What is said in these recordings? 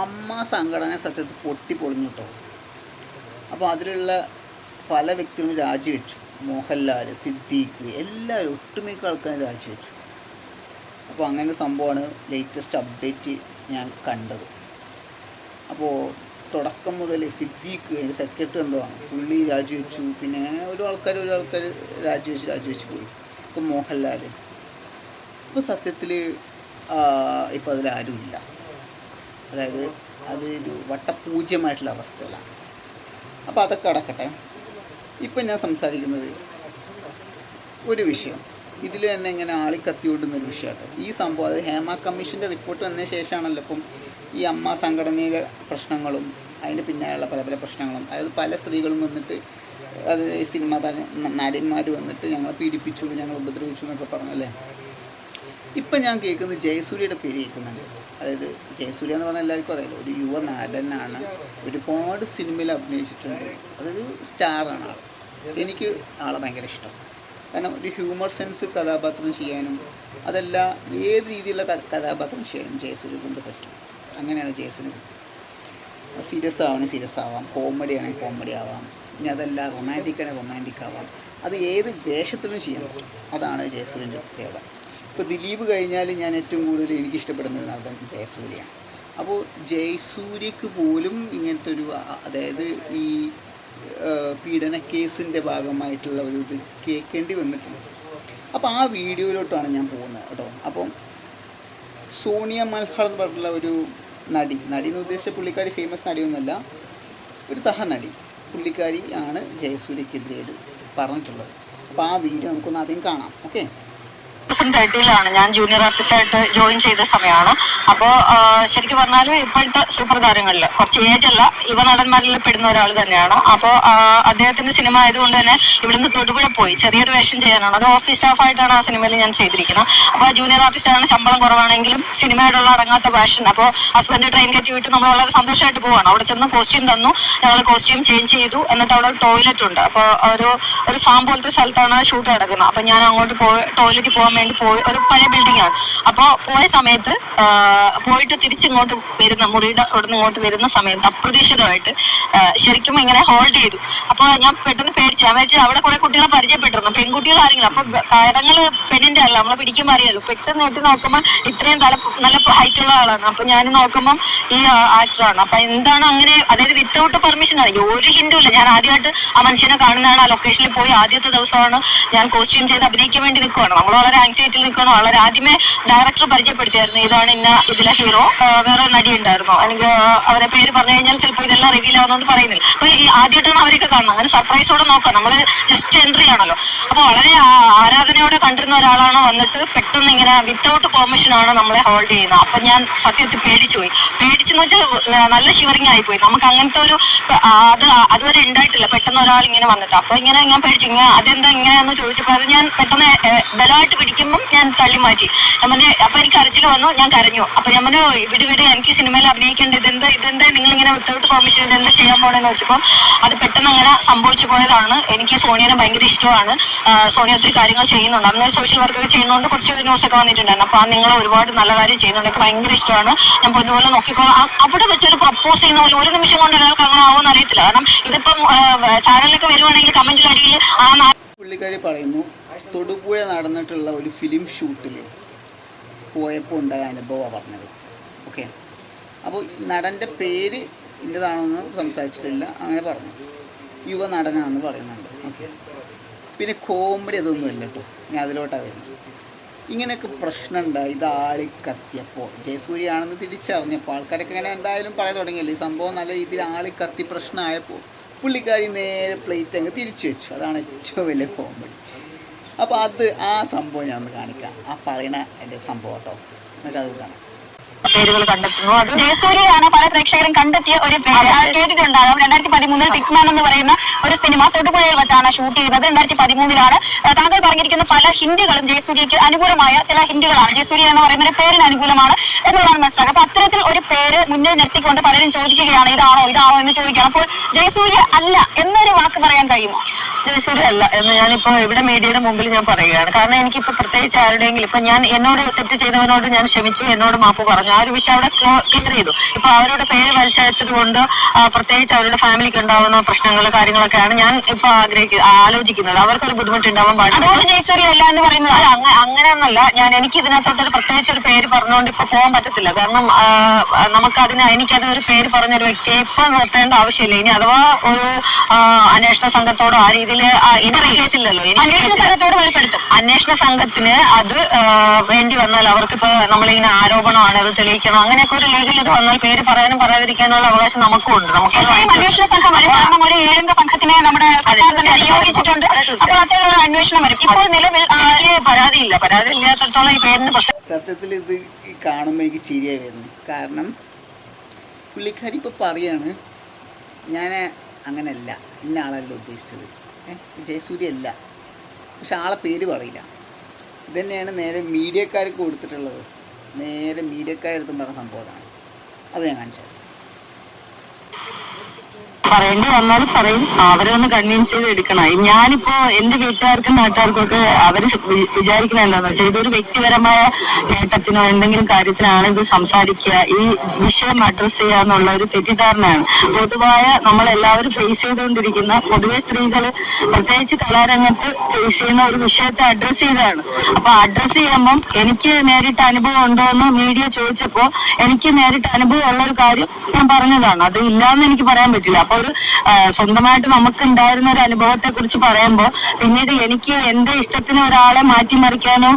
അമ്മ സംഘടന സത്യത്തിൽ പൊട്ടി പൊളിഞ്ഞു കേട്ടോ. അപ്പോൾ അതിലുള്ള പല വ്യക്തികളും രാജിവെച്ചു. മോഹൻലാൽ സിദ്ദീഖ് എല്ലാവരും ഒട്ടുമിക്ക ആൾക്കാരും രാജിവെച്ചു. അപ്പോൾ അങ്ങനെ ഒരു സംഭവമാണ് ലേറ്റസ്റ്റ് അപ്ഡേറ്റ് ഞാൻ കണ്ടത്. അപ്പോൾ തുടക്കം മുതൽ സിദ്ദീഖ് അതിന്റെ സെക്രട്ടറി എന്തോ ആണ് പുള്ളി രാജിവെച്ചു. പിന്നെ അങ്ങനെ ഓരോ ആൾക്കാർ ഓരോ ആൾക്കാർ രാജിവെച്ച് രാജിവെച്ച് പോയി. ഇപ്പോൾ മോഹൻലാൽ ഇപ്പോൾ സത്യത്തിൽ ഇപ്പോൾ അതിലാരുമില്ല. അതായത് അതൊരു വട്ടപൂജ്യമായിട്ടുള്ള അവസ്ഥയിലാണ് അപ്പോൾ അതൊക്കെ അടക്കട്ടെ. ഇപ്പം ഞാൻ സംസാരിക്കുന്നത് ഒരു വിഷയം. ഇതിൽ തന്നെ ഇങ്ങനെ ആളി കത്തിയോടുന്ന ഒരു വിഷയമാട്ടോ. ഈ സംഭവം അത് ഹേമ കമ്മീഷന്റെ റിപ്പോർട്ട് വന്നതിന് ശേഷമാണല്ലോ ഇപ്പം ഈ അമ്മ സംഘടനയിലെ പ്രശ്നങ്ങളും അതിന്റെ പിന്നാലെയുള്ള പല പല പ്രശ്നങ്ങളും. അതായത് പല സ്ത്രീകളും വന്നിട്ട് അത് സിനിമ നടിമാർ വന്നിട്ട് ഞങ്ങളെ പീഡിപ്പിച്ചു ഞങ്ങൾ ഉപദ്രവിച്ചു എന്നൊക്കെ പറഞ്ഞല്ലേ? ഇപ്പം ഞാൻ കേൾക്കുന്നത് ജയസൂര്യയുടെ പേര് കേൾക്കുന്നുണ്ട്. അതായത് ജയസൂര്യ എന്ന് പറഞ്ഞാൽ എല്ലാവർക്കും അറിയാലോ ഒരു യുവ നടനാണ്. ഒരുപാട് സിനിമയിൽ അഭിനയിച്ചിട്ടുണ്ട്. അതൊരു സ്റ്റാറാണ് ആൾ എനിക്ക് ആളെ ഭയങ്കര ഇഷ്ടം. കാരണം ഒരു ഹ്യൂമർ സെൻസ് കഥാപാത്രം ചെയ്യാനും അതല്ല ഏത് രീതിയിലുള്ള കഥാപാത്രം ചെയ്യാനും ജയസൂര്യ കൊണ്ട് പറ്റും. അങ്ങനെയാണ് ജയസൂര്യ സീരിയസ് ആവണമെങ്കിൽ സീരിയസ് ആവാം. കോമഡി ആണെങ്കിൽ കോമഡി ആവാം. ഇനി അതല്ല റൊമാന്റിക് ആണെങ്കിൽ റൊമാന്റിക് ആവാം. അത് ഏത് വേഷത്തിലും ചെയ്യാൻ അതാണ് ജയസൂര്യന്റെ പ്രത്യേകത. ഇപ്പോൾ ദിലീപ് കഴിഞ്ഞാൽ ഞാൻ ഏറ്റവും കൂടുതൽ എനിക്ക് ഇഷ്ടപ്പെടുന്ന നടൻ ജയസൂര്യയാണ്. അപ്പോൾ ജയസൂര്യക്ക് പോലും ഇങ്ങനത്തെ ഒരു അതായത് ഈ പീഡന കേസിന്റെ ഭാഗമായിട്ടുള്ള ഒരു ഇത് കേൾക്കേണ്ടി വന്നിട്ടുണ്ട്. അപ്പോൾ ആ വീഡിയോയിലോട്ടാണ് ഞാൻ പോകുന്നത് കേട്ടോ. അപ്പം സോണിയ മൽഹർ എന്ന് പറഞ്ഞിട്ടുള്ള ഒരു നടി നടി എന്ന് ഉദ്ദേശിച്ച പുള്ളിക്കാരി ഫേമസ് നടിയൊന്നുമല്ല ഒരു സഹനടി പുള്ളിക്കാരി ആണ് ജയസൂര്യക്കെതിരെ പറഞ്ഞിട്ടുള്ളത്. അപ്പോൾ ആ വീഡിയോ നമുക്കൊന്ന് ആദ്യം കാണാം ഓക്കെ? തൗസൻഡ് തേർട്ടിയിലാണ്. ഞാൻ ജൂനിയർ ആർട്ടിസ്റ്റ് ആയിട്ട് ജോയിൻ ചെയ്ത സമയമാണ്. അപ്പോ ശരിക്കും പറഞ്ഞാൽ ഇപ്പോഴത്തെ സൂപ്പർ താരങ്ങളിൽ കുറച്ച് ഏജ് അല്ല യുവ നടന്മാരിൽ പെടുന്ന ഒരാൾ തന്നെയാണ്. അപ്പോ അദ്ദേഹത്തിന്റെ സിനിമ ആയതുകൊണ്ട് തന്നെ ഇവിടുന്ന് തൊടുപുഴ പോയി. ചെറിയൊരു വേഷം ചെയ്യാനാണ്. ഒരു ഓഫീസ് സ്റ്റാഫ് ആയിട്ടാണ് ആ സിനിമയിൽ ഞാൻ ചെയ്തിരിക്കുന്നത്. അപ്പോൾ ജൂനിയർ ആർട്ടിസ്റ്റാണ് ശമ്പളം കുറവാണെങ്കിലും സിനിമയോടുള്ള അടങ്ങാത്ത പാഷൻ അപ്പോൾ ഹസ്ബൻഡ് ട്രെയിൻ കയറ്റി വിട്ട് നമ്മൾ വളരെ സന്തോഷമായിട്ട് പോവാണ്. അവിടെ ചെന്ന് കോസ്റ്റ്യൂം തന്നു. ഞങ്ങൾ കോസ്റ്റ്യൂം ചേഞ്ച് ചെയ്തു. എന്നിട്ട് അവിടെ ടോയ്ലറ്റ് ഉണ്ട്. അപ്പോൾ ഒരു ഒരു ഫാം പോലത്തെ സ്ഥലത്താണ് ഷൂട്ട് നടക്കുന്നത്. അപ്പോൾ ഞാൻ അങ്ങോട്ട് ടോയ്ലറ്റിൽ പോകാൻ വേണ്ടി പോയി ഒരു പഴയ ബിൽഡിംഗ് ആണ്. അപ്പോൾ പോയ സമയത്ത് പോയിട്ട് തിരിച്ചിങ്ങോട്ട് വരുന്ന മുറിയുടെ അവിടെ നിന്ന് ഇങ്ങോട്ട് വരുന്ന സമയത്ത് അപ്രതീക്ഷിതമായിട്ട് ശരിക്കും ഇങ്ങനെ ഹോൾഡ് ചെയ്തു. അപ്പോൾ ഞാൻ പെട്ടെന്ന് പേടിച്ചു. ഞാൻ വെച്ചാൽ അവിടെ കുറെ കുട്ടികളെ പരിചയപ്പെട്ടിരുന്നു. പെൺകുട്ടികൾ ആരെങ്കിലും. അപ്പൊ കാര്യങ്ങൾ പെണ്ണിന്റെ അല്ല. നമ്മളെ പിടിക്കുമ്പോൾ അറിയാലോ പെട്ടെന്ന് എത്തി നോക്കുമ്പോൾ ഇത്രയും തല നല്ല ഹൈറ്റ് ഉള്ള ആളാണ്. അപ്പൊ ഞാൻ നോക്കുമ്പോൾ ഈ ആക്ടറാണ് അപ്പൊ എന്താണ് അങ്ങനെ അതായത് വിത്തൗട്ട് പെർമിഷൻ ആണ്. ഒരു ഹിന്ദു ഇല്ല. ഞാൻ ആദ്യമായിട്ട് ആ മനുഷ്യനെ കാണുന്നതാണ് ആ ലൊക്കേഷനിൽ പോയി ആദ്യത്തെ ദിവസമാണ് ഞാൻ കോസ്റ്റ്യൂം ചെയ്ത് അഭിനയിക്കാൻ വേണ്ടി നിൽക്കുവാണ് നമ്മൾ വളരെ ആങ്സൈറ്റിയിൽ നിൽക്കണം? വളരെ ആദ്യമേ ഡയറക്ടർ പരിചയപ്പെടുത്തിയായിരുന്നു. ഇതാണ് ഇന്ന ഇതിലെ ഹീറോ വേറെ നടി ഉണ്ടായിരുന്നു. എനിക്ക് അവരെ പേര് പറഞ്ഞു കഴിഞ്ഞാൽ ചിലപ്പോൾ ഇതെല്ലാം റിവീൽ ആവുന്നതുകൊണ്ട് പറയുന്നില്ല. അപ്പൊ ഈ ആദ്യമായിട്ടാണ് അവരൊക്കെ കാണുന്നത്. അങ്ങനെ സർപ്രൈസോടെ നോക്കാം. നമ്മൾ ജസ്റ്റ് എൻട്രി ആണല്ലോ. അപ്പൊ വളരെ ആരാധനയോടെ കണ്ടിരുന്ന ഒരാളാണ് വന്നിട്ട് പെട്ടെന്ന് ഇങ്ങനെ വിത്തൗട്ട് പെർമിഷൻ ആണ് നമ്മളെ ഹോൾഡ് ചെയ്യുന്നത്. അപ്പൊ ഞാൻ സത്യത്തിൽ പേടിച്ചു പോയി. പേടിച്ചെന്ന് വെച്ചാൽ നല്ല ഷിവറിങ് ആയിപ്പോയി നമുക്ക് അങ്ങനത്തെ ഒരു അത് അതുവരെ ഉണ്ടായിട്ടില്ല. പെട്ടെന്ന് ഒരാൾ ഇങ്ങനെ വന്നിട്ട്. അപ്പൊ ഇങ്ങനെ ഞാൻ പേടിച്ചു. ഇങ്ങനെ അതെന്താ ഇങ്ങനെയാന്ന് ചോദിച്ചപ്പോൾ അത് ഞാൻ പെട്ടെന്ന് ബലമായിട്ട് പിടിക്കുമ്പോൾ ഞാൻ തള്ളി മാറ്റി. നമ്മുടെ അപ്പൊ എനിക്ക് കരച്ചിൽ വന്നു. ഞാൻ കരഞ്ഞു. അപ്പൊ ഞാൻ ഇവിടെ ഇവിടെ എനിക്ക് സിനിമയിൽ അഭിനയിക്കേണ്ട ഇതെന്താ ഇതെന്താ നിങ്ങൾ ഇങ്ങനെ വിത്തൗട്ട് പെർമിഷൻ ഇതെന്താ ചെയ്യാൻ പോണെന്ന് വെച്ചപ്പോൾ അത് പെട്ടെന്ന് അങ്ങനെ സംഭവിച്ചു പോയതാണ്. എനിക്ക് സോണിയനെ ഭയങ്കര ഇഷ്ടമാണ്. സോണിയ ഒത്തിരി കാര്യങ്ങൾ ചെയ്യുന്നുണ്ട്. അന്ന് സോഷ്യൽ വർക്കൊക്കെ ചെയ്യുന്നതുകൊണ്ട് കുറച്ച് ന്യൂസ് ഒക്കെ വന്നിട്ടുണ്ടായിരുന്നു. അപ്പൊ നിങ്ങൾ ഒരുപാട് നല്ല കാര്യം ചെയ്യുന്നുണ്ട്. എനിക്ക് ഭയങ്കര ഇഷ്ടമാണ്. ഞാൻ പൊന്നുപോലെ നോക്കിക്കോ അവിടെ വെച്ചൊരു പ്രപ്പോസ് ചെയ്യുന്ന പോലെ ഒരു നിമിഷം കൊണ്ട് ഒരാൾക്ക് അങ്ങനെ ആവുമെന്ന് അറിയത്തില്ല കാരണം ഇതിപ്പം ചാനലിലൊക്കെ വരുവാണെങ്കിൽ കമന്റിൽ അടിയിൽ ആ പുള്ളിക്കാരി പറയുന്നു തൊടുപുഴ നടന്നിട്ടുള്ള ഒരു ഫിലിം ഷൂട്ടിൽ പോയപ്പോൾ ഉണ്ടായ അനുഭവമാണ് പറഞ്ഞത്. ഓക്കെ അപ്പോൾ നടന്റെ പേര് ഇന്റെതാണെന്ന് സംസാരിച്ചിട്ടില്ല. അങ്ങനെ പറഞ്ഞു. യുവ നടനാണെന്ന് പറയുന്നുണ്ട്. ഓക്കെ പിന്നെ കോമഡി അതൊന്നുമല്ല കേട്ടോ ഞാൻ അതിലോട്ടാണ് വരുന്നത്. ഇങ്ങനെയൊക്കെ പ്രശ്നം ഉണ്ടായി ഇത് കത്തിയപ്പോൾ ജയസൂര്യാണെന്ന് തിരിച്ചറിഞ്ഞപ്പോൾ ആൾക്കാരൊക്കെ ഇങ്ങനെ എന്തായാലും പറയാൻ തുടങ്ങിയല്ലോ? ഈ സംഭവം നല്ല രീതിയിൽ ആളി കത്തി പ്രശ്നമായപ്പോൾ പുള്ളിക്കാരി നേരെ പ്ലേറ്റ് അങ്ങ് തിരിച്ചു വെച്ചു. അതാണ് ഏറ്റവും വലിയ കോമഡി അപ്പോൾ അത് ആ സംഭവം ഞാൻ ഒന്ന് കാണിക്കാം. ആ പറയണ എന്റെ സംഭവം കേട്ടോ എന്നിട്ട് അത് കാണാം. പേരുകൾ കണ്ടെത്തുന്നു. അത് ജയസൂര്യയാണ് പല പ്രേക്ഷകരും കണ്ടെത്തിയ ഒരു പേര്. കേട്ടിട്ടുണ്ടാകും. രണ്ടായിരത്തി പതിമൂന്നിൽ പിക്മാൻ എന്ന് പറയുന്ന ഒരു സിനിമ തൊടുപുഴയിൽ വെച്ചാണ് ഷൂട്ട് ചെയ്തത്. രണ്ടായിരത്തി പതിമൂന്നിലാണ് താങ്കൾ പറഞ്ഞിരിക്കുന്ന പല ഹിന്ദികളും ജയസൂര്യക്ക് അനുകൂലമായ ചില ഹിന്ദികളാണ്. ജയസൂര്യ എന്ന് പറയുന്ന ഒരു പേരിന് അനുകൂലമാണ് എന്നുള്ളതാണ് മനസ്സിലാക്കുക. അപ്പൊ അത്തരത്തിൽ ഒരു പേര് മുന്നിൽ നിർത്തിക്കൊണ്ട് പലരും ചോദിക്കുകയാണ് ഇതാണോ ഇതാണോ എന്ന് ചോദിക്കുകയാണ്. അപ്പോൾ ജയസൂര്യ അല്ല എന്നൊരു വാക്ക് പറയാൻ കഴിയുമോ? ജയസൂര്യ അല്ല എന്ന് ഞാനിപ്പോ ഇവിടെ മീഡിയയുടെ മുമ്പിൽ ഞാൻ പറയുകയാണ്. കാരണം എനിക്കിപ്പോ പ്രത്യേകിച്ച് ആരുടെയെങ്കിലും ഇപ്പൊ ഞാൻ എന്നോട് തെറ്റ് ചെയ്തവനോട് ഞാൻ ക്ഷമിച്ചു എന്നോട് മാപ്പ് പറഞ്ഞു. ആ ഒരു വിഷയം അവിടെ ക്ലിയർ ചെയ്തു. ഇപ്പൊ അവരുടെ പേര് വലിച്ചയച്ചത് കൊണ്ട് പ്രത്യേകിച്ച് അവരുടെ ഫാമിലിക്ക് ഉണ്ടാവുന്ന പ്രശ്നങ്ങൾ കാര്യങ്ങളൊക്കെയാണ് ഞാൻ ഇപ്പൊ ആഗ്രഹിക്കുന്നത് ആലോചിക്കുന്നത്. അവർക്കൊരു ബുദ്ധിമുട്ടുണ്ടാവാൻ പാടില്ല. അല്ല എന്ന് പറയുന്നത്. അങ്ങനെ ഒന്നല്ല അങ്ങനെയൊന്നല്ല. ഞാൻ എനിക്ക് ഇതിനകത്തോട്ട് ഒരു പ്രത്യേകിച്ച് ഒരു പേര് പറഞ്ഞുകൊണ്ട് ഇപ്പൊ പോകാൻ പറ്റത്തില്ല. കാരണം നമുക്ക് അതിന് എനിക്കത് ഒരു പേര് പറഞ്ഞൊരു വ്യക്തിയെ ഇപ്പൊ നിർത്തേണ്ട ആവശ്യമില്ല. ഇനി അഥവാ ഒരു അന്വേഷണ സംഘത്തോടോ ആ രീതിയിൽ എനിക്ക് കേസില്ലല്ലോ അന്വേഷണ സംഘത്തോട് വെളിപ്പെടുത്തും. അന്വേഷണ സംഘത്തിന് അത് വേണ്ടി വന്നാൽ അവർക്ക് ഇപ്പൊ നമ്മളിങ്ങനെ ആരോപണമാണ് അത് തെളിയിക്കണം അങ്ങനെയൊക്കെ ഒരു ലീഗൽ ഇത് വന്നാൽ പേര് പറയാനും പറയാതിരിക്കാനുള്ള അവകാശം നമുക്കും ഉണ്ട്. നമുക്ക് അന്വേഷണ സംഘം വരും. കാരണം ഒരു ഏഴംഗ സംഘത്തിനെ നമ്മുടെ സർക്കാർ തന്നെ നിയോഗിച്ചിട്ടുണ്ട്. അപ്പോൾ അത്തരത്തിലുള്ള അന്വേഷണം വരും. ഇപ്പോൾ നിലവിൽ പരാതിയില്ല. പരാതി ഇല്ലാത്തടത്തോളം ഈ പേരിന് പ്രസക്തി സത്യത്തിൽ ഇത് കാണുമ്പോൾ എനിക്ക് ചിരിയായി വരുന്നു. കാരണം പുള്ളിക്കാരി ഇപ്പോൾ പറയാണ് ഞാൻ അങ്ങനെയല്ല ഇന്ന ആളല്ല ഉദ്ദേശിച്ചത്. ഏ ജയസൂര്യ അല്ല പക്ഷെ ആളെ പേര് പറയില്ല. ഇതന്നെയാണ് നേരെ മീഡിയക്കാർക്ക് കൊടുത്തിട്ടുള്ളത്. നേരെ മീഡിയക്കാരെടുത്തും പറഞ്ഞ സംഭവമാണ് അത് ഞാൻ കാണിച്ചത് പറയേണ്ടി വന്നാൽ പറയും. അവരെ ഒന്ന് കൺവിൻസ് ചെയ്ത് എടുക്കണം. ഞാനിപ്പോ എന്റെ വീട്ടുകാർക്കും നാട്ടുകാർക്കും ഒക്കെ അവർ വിചാരിക്കുന്ന എന്താന്ന് വെച്ചാൽ ഇതൊരു വ്യക്തിപരമായ നേട്ടത്തിനോ എന്തെങ്കിലും കാര്യത്തിനാണ് ഇത് സംസാരിക്കുക. ഈ വിഷയം അഡ്രസ് ചെയ്യുക എന്നുള്ള ഒരു തെറ്റിദ്ധാരണയാണ്. പൊതുവായ നമ്മളെല്ലാവരും ഫേസ് ചെയ്തുകൊണ്ടിരിക്കുന്ന പൊതുവെ സ്ത്രീകൾ പ്രത്യേകിച്ച് കലാരംഗത്ത് ഫേസ് ചെയ്യുന്ന ഒരു വിഷയത്തെ അഡ്രസ് ചെയ്താണ് അപ്പൊ അഡ്രസ് ചെയ്യുമ്പം എനിക്ക് നേരിട്ട് അനുഭവം ഉണ്ടോ എന്ന് മീഡിയ ചോദിച്ചപ്പോ എനിക്ക് നേരിട്ട് അനുഭവം ഉള്ള ഒരു കാര്യം ഞാൻ പറഞ്ഞതാണ്. അത് ഇല്ലാന്ന് എനിക്ക് പറയാൻ പറ്റില്ല. അപ്പൊ ഒരു സ്വന്തമായിട്ട് നമുക്ക് ഉണ്ടായിരുന്ന ഒരു അനുഭവത്തെ കുറിച്ച് പറയുമ്പോൾ പിന്നീട് എനിക്ക് എന്റെ ഇഷ്ടത്തിന് ഒരാളെ മാറ്റിമറിക്കാനോ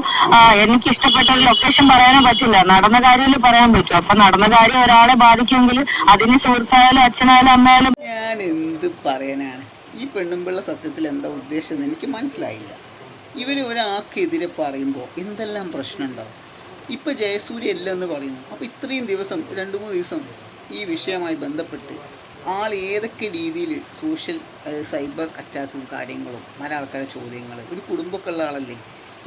എനിക്ക് ഇഷ്ടപ്പെട്ട ഒരു ലൊക്കേഷൻ പറയാനോ പറ്റില്ല. നടന്ന കാര്യമല്ലേ പറയാൻ പറ്റും. അപ്പൊ നടന്ന കാര്യം ഒരാളെ ബാധിക്കുമെങ്കിൽ അതിന് സുഹൃത്തായാലും അച്ഛനായാലും അമ്മയായാലും ഞാൻ എന്ത് പറയാനാണ്? ഈ പെണ്ണുമ്പിള്ള സത്യത്തിൽ എന്താ ഉദ്ദേശം എനിക്ക് മനസ്സിലായില്ല. ഇവർ ഒരാൾക്കെതിരെ പറയുമ്പോൾ എന്തെല്ലാം പ്രശ്നമുണ്ടാവും? ഇപ്പോൾ ജയസൂര്യ അല്ല എന്ന് പറയുന്നു. അപ്പോൾ ഇത്രയും ദിവസം രണ്ട് മൂന്ന് ദിവസം ഈ വിഷയമായി ബന്ധപ്പെട്ട് ആൾ ഏതൊക്കെ രീതിയിൽ സോഷ്യൽ സൈബർ അറ്റാക്കും കാര്യങ്ങളും മറ്റേ ആൾക്കാരുടെ ചോദ്യങ്ങൾ ഒരു കുടുംബമൊക്കെ ഉള്ള ആളല്ലേ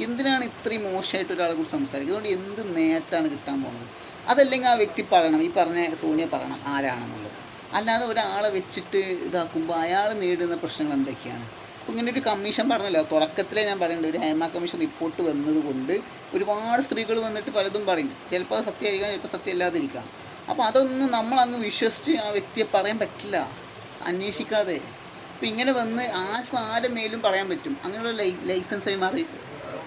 എന്തിനാണ് ഇത്രയും മോശമായിട്ട് ഒരാളെ കുറിച്ച് സംസാരിക്കുന്നത്? അതുകൊണ്ട് എന്ത് നേട്ടമാണ് കിട്ടാൻ പോകുന്നത്? അതല്ലെങ്കിൽ ആ വ്യക്തി പറയണം ഈ പറഞ്ഞ സോണിയ പറയണം ആരാണെന്നുള്ളത്. അല്ലാതെ ഒരാളെ വെച്ചിട്ട് ഇതാക്കുമ്പോൾ അയാൾ നേരിടുന്ന പ്രശ്നങ്ങൾ എന്തൊക്കെയാണ്? അപ്പോൾ ഇങ്ങനെ ഒരു കമ്മീഷൻ പറഞ്ഞല്ലോ തുടക്കത്തിലേ ഞാൻ പറയുന്നുണ്ട് ഒരു ഹേമ കമ്മീഷൻ റിപ്പോർട്ട് വന്നതുകൊണ്ട് ഒരുപാട് സ്ത്രീകൾ വന്നിട്ട് പലതും പറയും. ചിലപ്പോൾ സത്യമായിരിക്കാം ചിലപ്പോൾ സത്യം അല്ലാതിരിക്കാം അപ്പോൾ അതൊന്നും നമ്മളങ്ങ് വിശ്വസിച്ച് ആ വ്യക്തിയെ പറയാൻ പറ്റില്ല. അന്വേഷിക്കാതെ. അപ്പം ഇങ്ങനെ വന്ന് ആർക്കും ആരുടെ മേലും പറയാൻ പറ്റും. അങ്ങനെയുള്ള ലൈ ലൈസൻസായി മാറി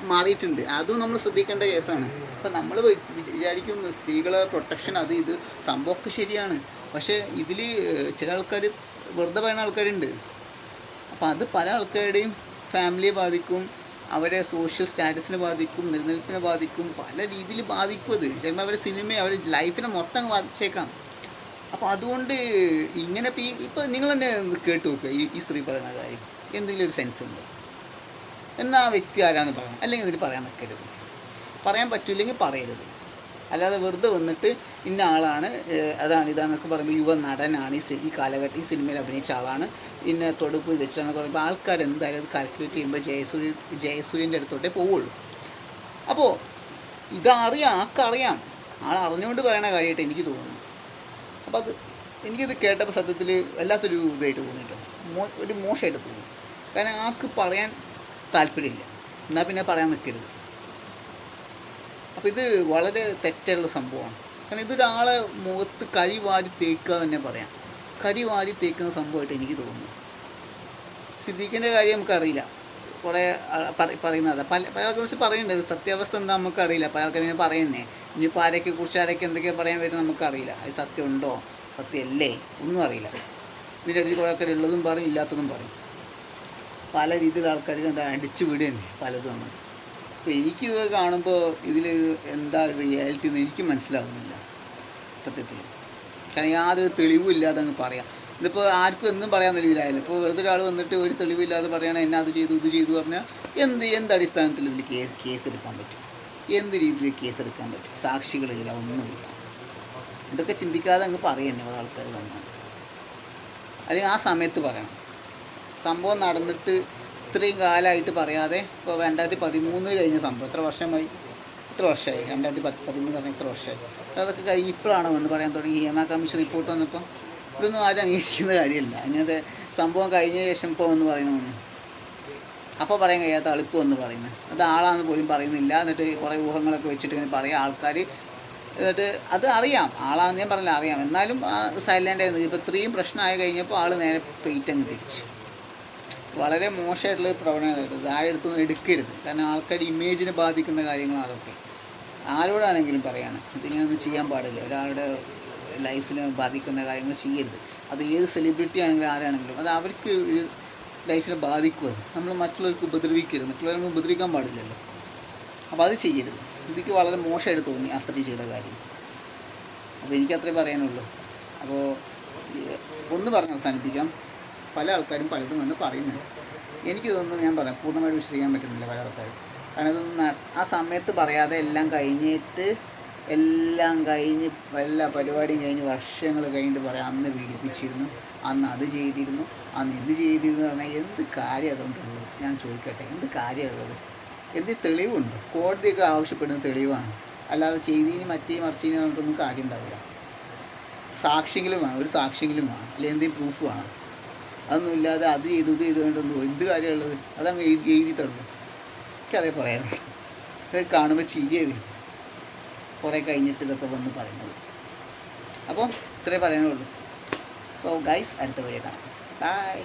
മാറിയിട്ടുണ്ട്. അതും നമ്മൾ ശ്രദ്ധിക്കേണ്ട കേസാണ്. അപ്പം നമ്മൾ വിചാരിക്കും സ്ത്രീകളെ പ്രൊട്ടക്ഷൻ അത് ഇത് സംഭവമൊക്കെ ശരിയാണ്. പക്ഷേ ഇതിൽ ചില ആൾക്കാർ വെറുതെ പറയുന്ന ആൾക്കാരുണ്ട്. അപ്പം അത് പല ആൾക്കാരുടെയും ഫാമിലിയെ ബാധിക്കും. അവരെ സോഷ്യൽ സ്റ്റാറ്റസിനെ ബാധിക്കും നിലനിൽപ്പിനെ ബാധിക്കും പല രീതിയിൽ ബാധിക്കും അത്. ചിലപ്പോൾ അവരെ സിനിമയെ അവരെ ലൈഫിനെ മൊത്തം ബാധിച്ചേക്കാം. അപ്പോൾ അതുകൊണ്ട് ഇങ്ങനെ ഇപ്പോൾ ഈ ഇപ്പോൾ നിങ്ങൾ തന്നെ കേട്ട് നോക്കുക ഈ ഈ സ്ത്രീ പറയുന്ന കാര്യം. എന്തെങ്കിലും ഒരു സെൻസ് ഉണ്ട്? എന്നാൽ ആ വ്യക്തി ആരാന്ന് പറയണം. അല്ലെങ്കിൽ ഇതിൽ പറയാൻ നിൽക്കരുത് പറയാൻ പറ്റില്ലെങ്കിൽ പറയരുത്. അല്ലാതെ വെറുതെ വന്നിട്ട് ഇന്ന ആളാണ് അതാണ് ഇതാണെന്നൊക്കെ പറയുമ്പോൾ യുവ നടനാണ് ഈ ഈ കാലഘട്ടം ഈ സിനിമയിൽ അഭിനയിച്ച ആളാണ്. ഇന്ന തൊടുപ്പ് വെച്ചാണെന്ന് പറയുമ്പോൾ ആൾക്കാർ എന്തായാലും അത് കാൽക്കുലേറ്റ് ചെയ്യുമ്പോൾ ജയസൂര്യ ജയസൂര്യന്റെ അടുത്തോട്ടേ പോവുള്ളൂ. അപ്പോൾ ഇതറിയാം ആൾക്കറിയാം ആൾ അറിഞ്ഞുകൊണ്ട് പറയണ കാര്യമായിട്ട് എനിക്ക് തോന്നുന്നു. അപ്പോൾ അത് എനിക്കിത് കേട്ടപ്പോൾ സത്യത്തിൽ വല്ലാത്തൊരു ഇതായിട്ട് തോന്നിയിട്ടോ. മോ ഒരു മോശമായിട്ട് തോന്നി. കാരണം ആൾക്ക് പറയാൻ താല്പര്യമില്ല. എന്നാൽ പിന്നെ പറയാൻ നിൽക്കരുത് അപ്പോൾ ഇത് വളരെ തെറ്റുള്ള സംഭവമാണ്. കാരണം ഇതൊരാളെ മുഖത്ത് കരി വാരി തേക്കുക തന്നെ പറയാം. കരി വാരി തേക്കുന്ന സംഭവമായിട്ട് എനിക്ക് തോന്നുന്നു. സിദ്ദീഖിന്റെ കാര്യം നമുക്കറിയില്ല. കുറേ പറയുന്നതല്ല. പല പല കുറിച്ച് പറയുന്നുണ്ട്. സത്യാവസ്ഥ എന്താ നമുക്കറിയില്ല. പല ആൾക്കാർ ഇങ്ങനെ പറയുന്നേ. ഇനിയിപ്പോൾ ആരൊക്കെ കുറിച്ച് ആരൊക്കെ എന്തൊക്കെയാണ് പറയാൻ വരും നമുക്കറിയില്ല. അത് സത്യം ഉണ്ടോ സത്യമല്ലേ ഒന്നും അറിയില്ല. ഇതിന്റെ ഇടയിൽ കുറേ ആൾക്കാർ ഉള്ളതും പറയും ഇല്ലാത്തതും പറയും. പല രീതിയിൽ ആൾക്കാർ കണ്ട അടിച്ചു വിടുക തന്നെ പലതും നമ്മൾ അപ്പോൾ എനിക്കിത് കാണുമ്പോൾ ഇതിൽ എന്താ റിയാലിറ്റി എന്ന് എനിക്ക് മനസ്സിലാവുന്നില്ല സത്യത്തിൽ. കാരണം യാതൊരു തെളിവുമില്ലാതെ അങ്ങ് പറയാം. ഇതിപ്പോൾ ആർക്കും എന്നും പറയാൻ നിലയിലായാലും ഇപ്പോൾ വെറുതെ ഒരാൾ വന്നിട്ട് ഒരു തെളിവില്ലാതെ പറയണ എന്നെ അത് ചെയ്തു ഇത് ചെയ്തു പറഞ്ഞാൽ എന്ത് എന്ത് അടിസ്ഥാനത്തിൽ ഇതിൽ കേസ് കേസ് എടുക്കാൻ പറ്റും? എന്ത് രീതിയിൽ കേസ് എടുക്കാൻ പറ്റും സാക്ഷികളില്ല ഒന്നുമില്ല ഇതൊക്കെ ചിന്തിക്കാതെ അങ്ങ് പറയുന്നേ ആൾക്കാർ വന്നാൽ അല്ലെങ്കിൽ ആ സമയത്ത് പറയണം. സംഭവം നടന്നിട്ട് ഇത്രയും കാലമായിട്ട് പറയാതെ ഇപ്പോൾ രണ്ടായിരത്തി പതിമൂന്ന് കഴിഞ്ഞ സംഭവം. എത്ര വർഷമായി. എത്ര വർഷമായി. രണ്ടായിരത്തി പത്ത് പതിമൂന്ന് പറഞ്ഞാൽ എത്ര വർഷമായി. അതൊക്കെ കഴിഞ്ഞ് ഇപ്പോഴാണ് വന്ന് പറയാൻ തുടങ്ങി? ഹേമ കമ്മീഷൻ റിപ്പോർട്ട് വന്നപ്പോൾ ഇതൊന്നും ആരും അംഗീകരിക്കുന്ന കാര്യമില്ല. അങ്ങനത്തെ സംഭവം കഴിഞ്ഞ ശേഷം ഇപ്പോൾ വന്ന് പറയണമെന്ന് അപ്പോൾ പറയാൻ കഴിയാത്ത ആളിപ്പോൾ എന്ന് പറയുന്നത് അത് ആളാണെന്ന് പോലും പറയുന്നില്ല. എന്നിട്ട് കുറേ ഊഹങ്ങളൊക്കെ വെച്ചിട്ട് ഇങ്ങനെ പറയുക ആൾക്കാർ. എന്നിട്ട് അത് അറിയാം. ആളാണെന്ന് ഞാൻ പറഞ്ഞില്ല അറിയാം. എന്നാലും സൈലന്റ് ആയിരുന്നു. ഇപ്പോൾ ഇത്രയും പ്രശ്നമായി കഴിഞ്ഞപ്പോൾ ആൾ നേരെ പെയ്റ്റ് അങ്ങ് തിരിച്ചു. വളരെ മോശമായിട്ടുള്ള പ്രവണത കേട്ടോ താഴെ എടുത്തൊന്നും എടുക്കരുത്. കാരണം ആൾക്കാരുടെ ഇമേജിനെ ബാധിക്കുന്ന കാര്യങ്ങളാണ് അതൊക്കെ. ആരോടാണെങ്കിലും പറയാണ് ഇതിങ്ങനെയൊന്നും ചെയ്യാൻ പാടില്ല. ഒരാളുടെ ലൈഫിനെ ബാധിക്കുന്ന കാര്യങ്ങൾ ചെയ്യരുത്. അത് ഏത് സെലിബ്രിറ്റി ആണെങ്കിലും ആരാണെങ്കിലും അത് അവർക്ക് ഒരു ലൈഫിനെ ബാധിക്കുമത് നമ്മൾ മറ്റുള്ളവർക്ക് ഉപദ്രവിക്കരുത്. മറ്റുള്ളവരെ ഉപദ്രവിക്കാൻ പാടില്ലല്ലോ. അപ്പോൾ അത് ചെയ്യരുത്. എനിക്ക് വളരെ മോശമായിട്ട് തോന്നി ആ സ്ത്രീ ചെയ്ത കാര്യം. അപ്പോൾ എനിക്കത്രേ പറയാനുള്ളൂ. അപ്പോൾ ഒന്ന് പറഞ്ഞ് അവസാനിപ്പിക്കാം. പല ആൾക്കാരും പലതും വന്ന് പറയുന്നുണ്ട്. എനിക്ക് തോന്നുന്നു ഞാൻ പറയാം പൂർണമായിട്ട് വിശ്വസിക്കാൻ പറ്റുന്നില്ല പല ആൾക്കാരും. കാരണം ഇതൊന്നും ആ സമയത്ത് പറയാതെ എല്ലാം കഴിഞ്ഞിട്ട് എല്ലാം കഴിഞ്ഞ് എല്ലാ പരിപാടിയും കഴിഞ്ഞ് വർഷങ്ങൾ കഴിഞ്ഞിട്ട് പറയാം അന്ന് പീഡിപ്പിച്ചിരുന്നു അന്ന് അത് ചെയ്തിരുന്നു അന്ന് ഇത് ചെയ്തിരുന്നു പറഞ്ഞാൽ എന്ത് കാര്യം അതുകൊണ്ടുള്ളത് ഞാൻ ചോദിക്കട്ടെ എന്ത് കാര്യമുള്ളത് എന്ത് തെളിവുണ്ട്? കോടതിയൊക്കെ ആവശ്യപ്പെടുന്ന തെളിവാണ്. അല്ലാതെ ചെയ്തതിന് മറ്റേ മറിച്ചതിന് പറഞ്ഞിട്ടൊന്നും കാര്യം ഉണ്ടാവില്ല സാക്ഷ്യങ്ങളും വേണം ഒരു സാക്ഷിയെങ്കിലും വേണം അല്ലെങ്കിൽ എന്തെങ്കിലും പ്രൂഫ് വേണം. അതൊന്നും ഇല്ലാതെ അത് ചെയ്തു ഇത് ചെയ്തു കൊണ്ടൊന്നും എന്ത് കാര്യമുള്ളത് അതങ്ങ് എഴുതി എഴുതി തന്നു. എനിക്കതേ പറയാനുള്ളൂ. ഇത് കാണുമ്പോൾ ചിരിയേ വരും. കുറേ കഴിഞ്ഞിട്ട് ഇതൊക്കെ വന്ന് പറയുന്നത്. അപ്പം ഇത്രേ പറയാനുള്ളൂ. അപ്പോൾ ഗൈസ് അടുത്ത വഴിയെ കാണാം. ബൈ